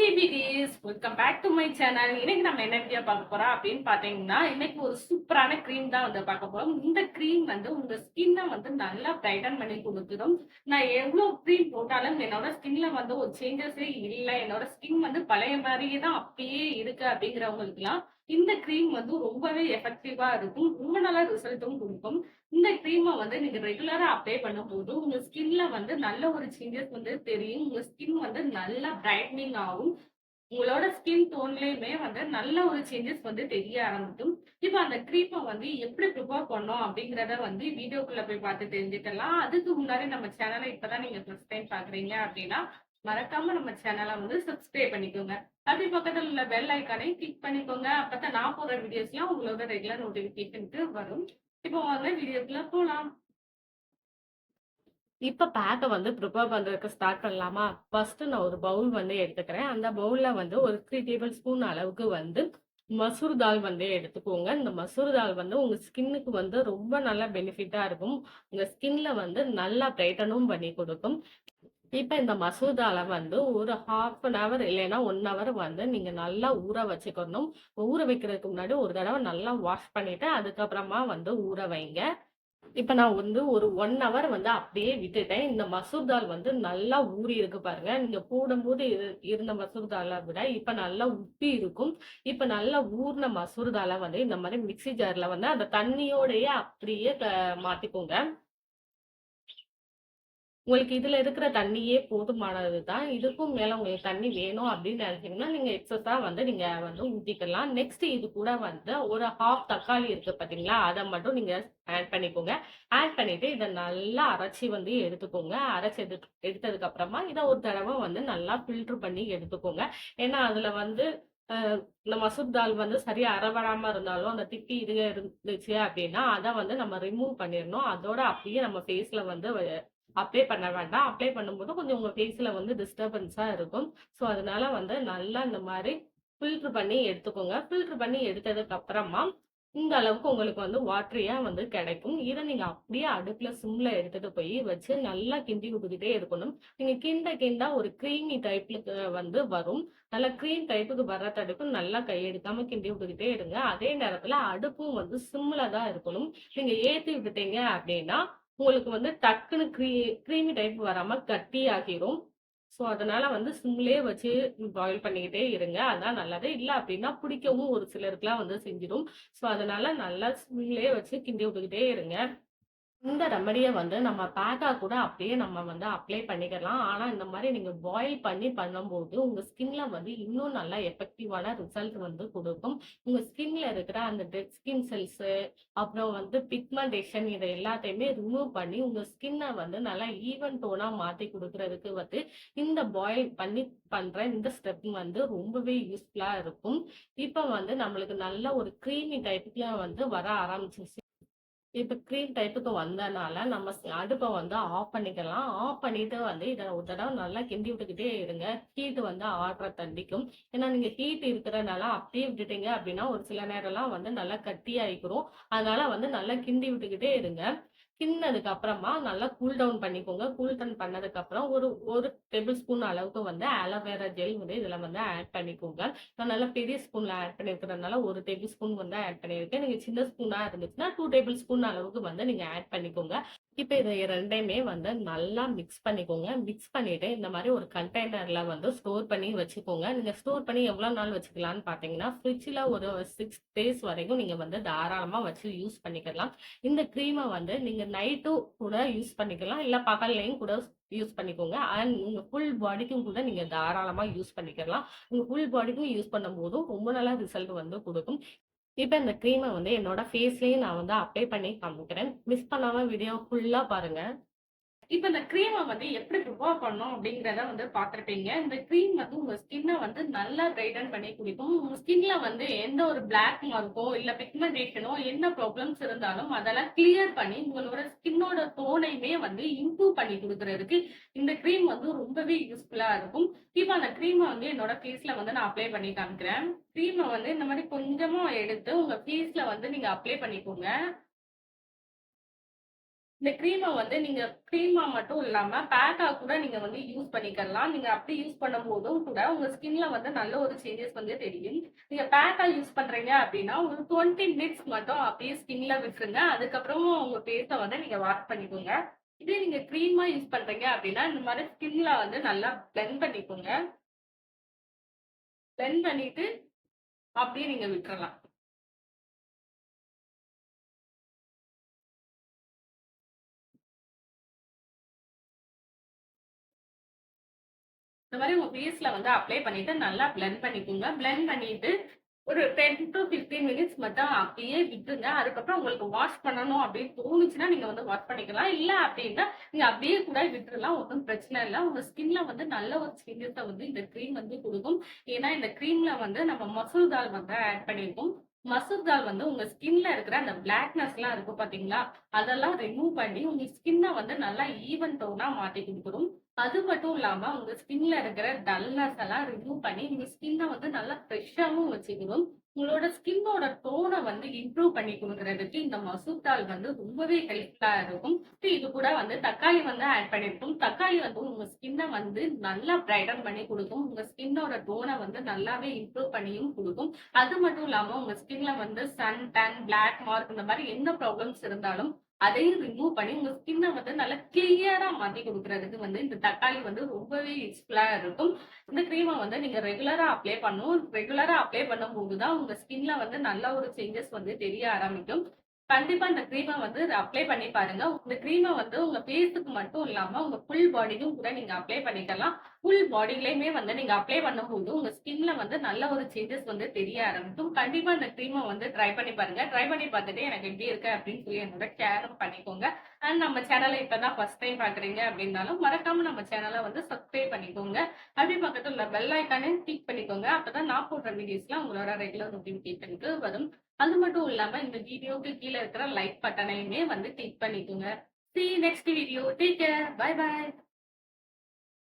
Hey buddies welcome back to my channel இன்னைக்கு நம்ம என்ன வீடியோ பார்க்க போறோம் அப்படின்னு பாத்தீங்கன்னா இன்னைக்கு ஒரு சூப்பரான க்ரீம் தான் வந்து பார்க்க போறோம். இந்த க்ரீம் வந்து உங்க ஸ்கின்னை வந்து நல்லா பிரைட்டன் பண்ணி கொடுத்துடும். நான் எவ்வளவு க்ரீம் போட்டாலும் என்னோட ஸ்கின்ல வந்து ஒரு சேஞ்சஸே இல்லை. என்னோட ஸ்கின் வந்து பழைய மாதிரியே தான் அப்படியே இருக்கு அப்படிங்கிறவங்களுக்குலாம் இந்த க்ரீம் வந்து ரொம்பவே எஃபெக்டிவா இருக்கும். ரொம்ப நல்ல ரிசல்ட்டும் கொடுக்கும். இந்த க்ரீமை வந்து நீங்க ரெகுலரா அப்ளை பண்ணும்போது உங்க ஸ்கின்ல வந்து நல்ல ஒரு சேஞ்சஸ் வந்து தெரியும். உங்க ஸ்கின் வந்து நல்லா பிரைட்னிங் ஆகும். உங்களோட ஸ்கின் டோன்லயுமே வந்து நல்ல ஒரு சேஞ்சஸ் வந்து தெரிய ஆரம்பிக்கும். இப்போ அந்த க்ரீமை வந்து எப்படி ப்ரிப்பேர் பண்ணோம் அப்படிங்கிறத வந்து வீடியோக்குள்ள போய் பார்த்து தெரிஞ்சுக்கலாம். அதுக்கு முன்னாடி நம்ம சேனலை இப்பதான் நீங்க ஃபர்ஸ்ட் டைம் பாக்குறீங்க அப்படின்னா மறக்காம நம்ம சேனலை வந்து சப்ஸ்கிரைப் பண்ணிக்கோங்க. அப்படி பக்கத்துல உள்ள பெல் ஐக்கானை கிளிக் பண்ணிக்கோங்க. அப்பதான் நான் போற வீடியோஸ்லாம் உங்களோட ரெகுலர் நோட்டிபிகேஷனுக்கு வரும். இப்போ வாங்க வீடியோக்குள்ள போலாம். இப்ப பேக்கை வந்து ப்ரிப்பேர் பண்றதுக்கு ஸ்டார்ட் பண்ணலாமா? ஃபர்ஸ்ட் நான் ஒரு பவுல் வந்து எடுத்துக்கிறேன். அந்த பவுல்ல வந்து ஒரு த்ரீ டேபிள் ஸ்பூன் அளவுக்கு வந்து மசூர் தால் வந்து எடுத்துக்கோங்க. இந்த மசூர் தால் வந்து உங்க ஸ்கின்னுக்கு வந்து ரொம்ப நல்ல பெனிஃபிட்டா இருக்கும். உங்க ஸ்கின்ல வந்து நல்லா பிரைட்டனும் பண்ணி கொடுக்கும். இப்ப இந்த மசூதால வந்து ஒரு ஹாஃப் அன் ஹவர் இல்லைன்னா ஒன் ஹவர் வந்து நீங்க நல்லா ஊற வச்சுக்கணும். ஊற வைக்கிறதுக்கு முன்னாடி ஒரு தடவை நல்லா வாஷ் பண்ணிட்டு அதுக்கப்புறமா வந்து ஊற வைங்க. இப்ப நான் வந்து ஒரு ஒன் ஹவர் வந்து அப்படியே விட்டுட்டேன். இந்த மசூர் தால் வந்து நல்லா ஊறி இருக்கு பாருங்க. நீங்க போடும்போது இரு- இருந்த மசூர் தாலை விட இப்ப நல்லா உப்பி இருக்கும். இப்ப நல்லா ஊறின மசூர் தாலை வந்து இந்த மாதிரி மிக்ஸி ஜார்ல வந்து அந்த தண்ணியோடையே அப்படியே க- மாத்திக்கோங்க. உங்களுக்கு இதுல இருக்கிற தண்ணியே போதுமானது தான் இதுக்கும் மேல உங்களுக்கு தண்ணி வேணும் அப்படின்னு நினைச்சீங்கன்னா நீங்கள் எக்ஸஸாக வந்து நீங்க வந்து ஊற்றிக்கலாம் நெக்ஸ்ட் இது கூட வந்து ஒரு ஹாஃப் தக்காளி இருக்கு பாத்தீங்களா? அதை மட்டும் நீங்க ஆட் பண்ணிக்கோங்க. ஆட் பண்ணிட்டு இதை நல்லா அரைச்சி வந்து எடுத்துக்கோங்க. அரைச்சி எடு எடுத்ததுக்கு அப்புறமா இதை ஒரு தடவை வந்து நல்லா ஃபில்டர் பண்ணி எடுத்துக்கோங்க. ஏன்னா அதுல வந்து இந்த மசூர் தால் வந்து சரியா அறவராம இருந்தாலும் அந்த திப்பி இது இருந்துச்சு அப்படின்னா அதை வந்து நம்ம ரிமூவ் பண்ணிடணும். அதோட அப்படியே நம்ம ஃபேஸ்ல வந்து அப்ளை பண்ண வேண்டாம். அப்ளை பண்ணும்போது கொஞ்சம் உங்க ஃபேஸ்ல வந்து டிஸ்டர்பன்ஸா இருக்கும். ஸோ அதனால வந்து நல்லா இந்த மாதிரி ஃபில்டர் பண்ணி எடுத்துக்கோங்க. ஃபில்டர் பண்ணி எடுத்ததுக்கு அப்புறமா இந்த அளவுக்கு உங்களுக்கு வந்து வாட்டரியா வந்து கிடைக்கும். இதை நீங்க அப்படியே அடுப்புல சிம்ல எடுத்துட்டு போய் வச்சு நல்லா கிண்டி விட்டுக்கிட்டே இருக்கணும். நீங்க கிண்ட கிண்டா ஒரு கிரீமி டைப்ல வந்து வரும். நல்லா க்ரீம் டைப்புக்கு வர்ற தடுப்பு நல்லா கையெடுக்காம கிண்டி விட்டுக்கிட்டே இருங்க. அதே நேரத்துல அடுப்பும் வந்து சிம்ல தான் இருக்கணும். நீங்க ஏத்தி விட்டுட்டீங்க அப்படின்னா உங்களுக்கு வந்து டக்குன்னு க்ரீ க்ரீமி டைப் வராம கட்டி ஆகிரும். ஸோ அதனால வந்து சிம்லேயே வச்சு பாயில் பண்ணிக்கிட்டே இருங்க. அதான் நல்லது. இல்லை அப்படின்னா பிடிக்கவும் ஒரு சிலருக்குலாம் வந்து செஞ்சிடும். ஸோ அதனால நல்லா சிம்லேயே வச்சு கிண்டி விட்டுக்கிட்டே இருங்க. இந்த ரெமடியை வந்து நம்ம பேக்காக கூட அப்படியே நம்ம வந்து அப்ளை பண்ணிக்கலாம். ஆனால் இந்த மாதிரி நீங்கள் பாயில் பண்ணி பண்ணும்போது உங்கள் ஸ்கின்ல வந்து இன்னும் நல்லா எஃபெக்டிவான ரிசல்ட் வந்து கொடுக்கும். உங்கள் ஸ்கின்ல இருக்கிற அந்த டெட் ஸ்கின் செல்ஸு அப்புறம் வந்து பிக்மெண்டேஷன் இதை எல்லாத்தையுமே ரிமூவ் பண்ணி உங்கள் ஸ்கின்னை வந்து நல்லா ஈவன் டோனாக மாற்றி கொடுக்கறதுக்கு வந்து இந்த பாயில் பண்ணி பண்ணுற இந்த ஸ்டெப் வந்து ரொம்பவே யூஸ்ஃபுல்லாக இருக்கும். இப்போ வந்து நம்மளுக்கு நல்ல ஒரு க்ரீமி டைப்புக்குலாம் வந்து வர ஆரம்பிச்சிருச்சு. இப்ப க்ரீம் டைப்புக்கு வந்தனால நம்ம அடுப்பை வந்து ஆஃப் பண்ணிக்கலாம். ஆஃப் பண்ணிட்டு வந்து இதை ஒரு தடவை நல்லா கிண்டி விட்டுக்கிட்டே இருங்க. ஹீட் வந்து ஆடுற தண்டிக்கும். ஏன்னா நீங்க ஹீட் இருக்கிறனால அப்படியே விட்டுட்டீங்க அப்படின்னா ஒரு சில நேரம்லாம் வந்து நல்லா கட்டி ஆயிக்கிறோம் அதனால வந்து நல்லா கிண்டி விட்டுக்கிட்டே இருங்க. கிண்ணதுக்கு அப்புறமா நல்லா கூல் டவுன் பண்ணிக்கோங்க. கூல் டவுன் பண்ணதுக்கு அப்புறம் ஒரு ஒரு டேபிள் ஸ்பூன் அளவுக்கு வந்து அலோவேரா ஜெல் வந்து இதுல வந்து ஆட் பண்ணிக்கோங்க. நான் நல்லா பெரிய ஸ்பூன்ல ஆட் பண்ணிருக்கிறதுனால ஒரு டேபிள் ஸ்பூன் வந்து ஆட் பண்ணியிருக்கேன் நீங்க சின்ன ஸ்பூனா இருந்துச்சுன்னா டூ டேபிள் ஸ்பூன் அளவுக்கு வந்து நீங்க ஆட் பண்ணிக்கோங்க. இப்போ இதை ரெண்டையுமே வந்து நல்லா மிக்ஸ் பண்ணிக்கோங்க. மிக்ஸ் பண்ணிட்டு இந்த மாதிரி ஒரு கண்டெய்னர்ல வந்து ஸ்டோர் பண்ணி வச்சுக்கோங்க. நீங்க ஸ்டோர் பண்ணி எவ்வளவு நாள் வச்சுக்கலாம்னு பாத்தீங்கன்னா ஃப்ரிட்ஜ்ல ஒரு சிக்ஸ் டேஸ் வரைக்கும் நீங்க வந்து தாராளமா வச்சு யூஸ் பண்ணிக்கலாம். இந்த க்ரீமை வந்து நீங்க நைட்டும் கூட யூஸ் பண்ணிக்கலாம். இல்லை பகல்லையும் கூட யூஸ் பண்ணிக்கோங்க. அண்ட் உங்கள் ஃபுல் பாடிக்கும் கூட நீங்கள் தாராளமாக யூஸ் பண்ணிக்கலாம். உங்கள் ஃபுல் பாடிக்கும் யூஸ் பண்ணும்போதும் ரொம்ப நல்லா ரிசல்ட் வந்து கொடுக்கும். இப்போ இந்த க்ரீமை வந்து என்னோட ஃபேஸ்லேயும் நான் வந்து அப்ளை பண்ணி காமிக்கிறேன். மிஸ் பண்ணாமல் வீடியோ ஃபுல்லாக பாருங்கள் இப்ப இந்த க்ரீமை வந்து எப்படி ப்ரிப்பேர் பண்ணணும் அப்படிங்கறத வந்து பார்த்துருப்பீங்க. இந்த க்ரீம் வந்து உங்க ஸ்கின்னை வந்து நல்லா பிரைட்டன் பண்ணி குடிக்கும். உங்க ஸ்கின்ல வந்து எந்த ஒரு பிளாக் மார்க்கோ இல்ல பிக்மெண்டேஷனோ என்ன ப்ராப்ளம்ஸ் இருந்தாலும் அதெல்லாம் கிளியர் பண்ணி உங்களோட ஸ்கின்னோட டோனையுமே வந்து இம்ப்ரூவ் பண்ணி கொடுக்கறதுக்கு இந்த க்ரீம் வந்து ரொம்பவே யூஸ்ஃபுல்லா இருக்கும். இப்போ அந்த க்ரீமை வந்து என்னோட ஃபேஸ்ல வந்து நான் அப்ளை பண்ணி காமிக்கிறேன். க்ரீமை வந்து இந்த மாதிரி கொஞ்சமா எடுத்து உங்க ஃபேஸ்ல வந்து நீங்க அப்ளை பண்ணிக்கோங்க. இந்த க்ரீமை வந்து நீங்க க்ரீமா மட்டும் இல்லாம பேக்கா கூட நீங்க வந்து யூஸ் பண்ணிக்கலாம். நீங்க அப்படி யூஸ் பண்ணும்போதும் கூட உங்க ஸ்கின்ல வந்து நல்ல ஒரு சேஞ்சஸ் வந்து தெரியும். நீங்க பேக்கா யூஸ் பண்றீங்க அப்படின்னா, ஒரு 20 மினிட்ஸ் மட்டும் அப்படியே ஸ்கின்ல விட்டுருங்க. அதுக்கப்புறம் உங்க பேஸை வந்து நீங்க வாஷ் பண்ணிக்கோங்க. இதே நீங்க க்ரீமா யூஸ் பண்றீங்க அப்படின்னா, இந்த மாதிரி ஸ்கின்ல வந்து நல்லா பிளெண்ட் பண்ணிக்கோங்க. பிளெண்ட் பண்ணிட்டு அப்படியே நீங்க விட்டுறலாம். இந்த மாதிரி உங்க ஃபேஸ்ல வந்து அப்ளை பண்ணிட்டு நல்லா பிளெண்ட் பண்ணிக்கோங்க. பிளெண்ட் பண்ணிட்டு ஒரு 10 டூ 15 மினிட்ஸ் மட்டும் அப்படியே விட்டுருங்க. அதுக்கப்புறம் உங்களுக்கு வாஷ் பண்ணணும் அப்படின்னு தோணுச்சுன்னா, நீங்க வந்து வாஷ் பண்ணிக்கலாம். இல்ல அப்படின்னா, நீங்க அப்படியே கூட விட்டுறலாம். ஒன்றும் பிரச்சனை இல்லை உங்க ஸ்கின்ல வந்து நல்ல ஒரு சேஞ்சஸ வந்து இந்த க்ரீம் வந்து கொடுக்கும் ஏன்னா, இந்த க்ரீம்ல வந்து நம்ம மசூர் தால் வந்து ஆட் பண்ணியிருக்கோம். மசூர் தால் வந்து உங்க ஸ்கின்ல இருக்கிற அந்த பிளாக்னஸ்லாம் இருக்கும் பார்த்தீங்களா? அதெல்லாம் ரிமூவ் பண்ணி உங்க ஸ்கின்ன வந்து நல்லா ஈவன் டோனா மாத்தி குடுத்துரும். அது மட்டும் இல்லாம உங்க ஸ்கின்ல இருக்கிற டல்னஸ் எல்லாம் ரிமூவ் பண்ணி உங்க ஸ்கின்ன வந்து நல்லா ஃப்ரெஷ்ஷாகவும் வச்சுக்கணும். உங்களோட ஸ்கின்னோட டோனை வந்து இம்ப்ரூவ் பண்ணி கொடுக்கறதுக்கு இந்த மசூர் தால் வந்து ரொம்பவே ஹெல்ப்ஃபுல்லா இருக்கும். இது கூட வந்து தக்காளி வந்து ஆட் பண்ணிருக்கும். தக்காளி வந்து உங்க ஸ்கின்ன வந்து நல்லா பிரைட்டன் பண்ணி கொடுக்கும். உங்க ஸ்கின்னோட டோனை வந்து நல்லாவே இம்ப்ரூவ் பண்ணியும் கொடுக்கும். அது மட்டும் இல்லாம உங்க ஸ்கின்ல வந்து சன் டன் பிளாக் மார்க் இந்த மாதிரி எந்த ப்ராப்ளம்ஸ் இருந்தாலும் அதையும் ரிமூவ் பண்ணி உங்க ஸ்கின்ன வந்து நல்லா கிளியரா மாத்தி கொடுக்கறதுக்கு வந்து இந்த தக்காளி வந்து ரொம்பவே யூஸ்ஃபுல்லா இருக்கும். இந்த கிரீமை வந்து நீங்க ரெகுலரா அப்ளை பண்ணும் ரெகுலரா அப்ளை பண்ணும் போதுதான் உங்க ஸ்கின்ல வந்து நல்ல ஒரு சேஞ்சஸ் வந்து தெரிய ஆரம்பிக்கும். கண்டிப்பா இந்த க்ரீமை வந்து அப்ளை பண்ணி பாருங்க. இந்த க்ரீமை வந்து உங்க ஃபேஸுக்கு மட்டும் இல்லாம உங்க ஃபுல் பாடிக்கும் கூட நீங்க அப்ளை பண்ணிக்கலாம். ஃபுல் பாடிலயுமே வந்து நீங்க அப்ளை பண்ணும்போது உங்க ஸ்கின்ல வந்து நல்ல ஒரு சேஞ்சஸ் வந்து தெரிய ஆரம்பிக்கும். கண்டிப்பா இந்த க்ரீமை வந்து ட்ரை பண்ணி பாருங்க. ட்ரை பண்ணி பார்த்துட்டு எனக்கு எப்படி இருக்கு அப்படின்னு சொல்லி என்னோட ஷேரும் பண்ணிக்கோங்க. அண்ட் நம்ம சேனலை இப்பதான் ஃபர்ஸ்ட் டைம் பார்க்குறீங்க அப்படின்னாலும் மறக்காம நம்ம சேனலை வந்து சப்ஸ்கிரைப் பண்ணிக்கோங்க. அப்படி பக்கத்துல உள்ள பெல் ஐக்கானே கிளிக் பண்ணிக்கோங்க. அப்பதான் நான் போடுற வீடியோஸ்லாம் உங்களோட ரெகுலர் நோட்டிபிகேஷனுக்கு வரும். அது மட்டும் இல்லாம இந்த வீடியோக்கு கீழ இருக்கிற லைக் பட்டனையுமே வந்து கிளிக் பண்ணிக்கோங்க. See next video take care bye Bye.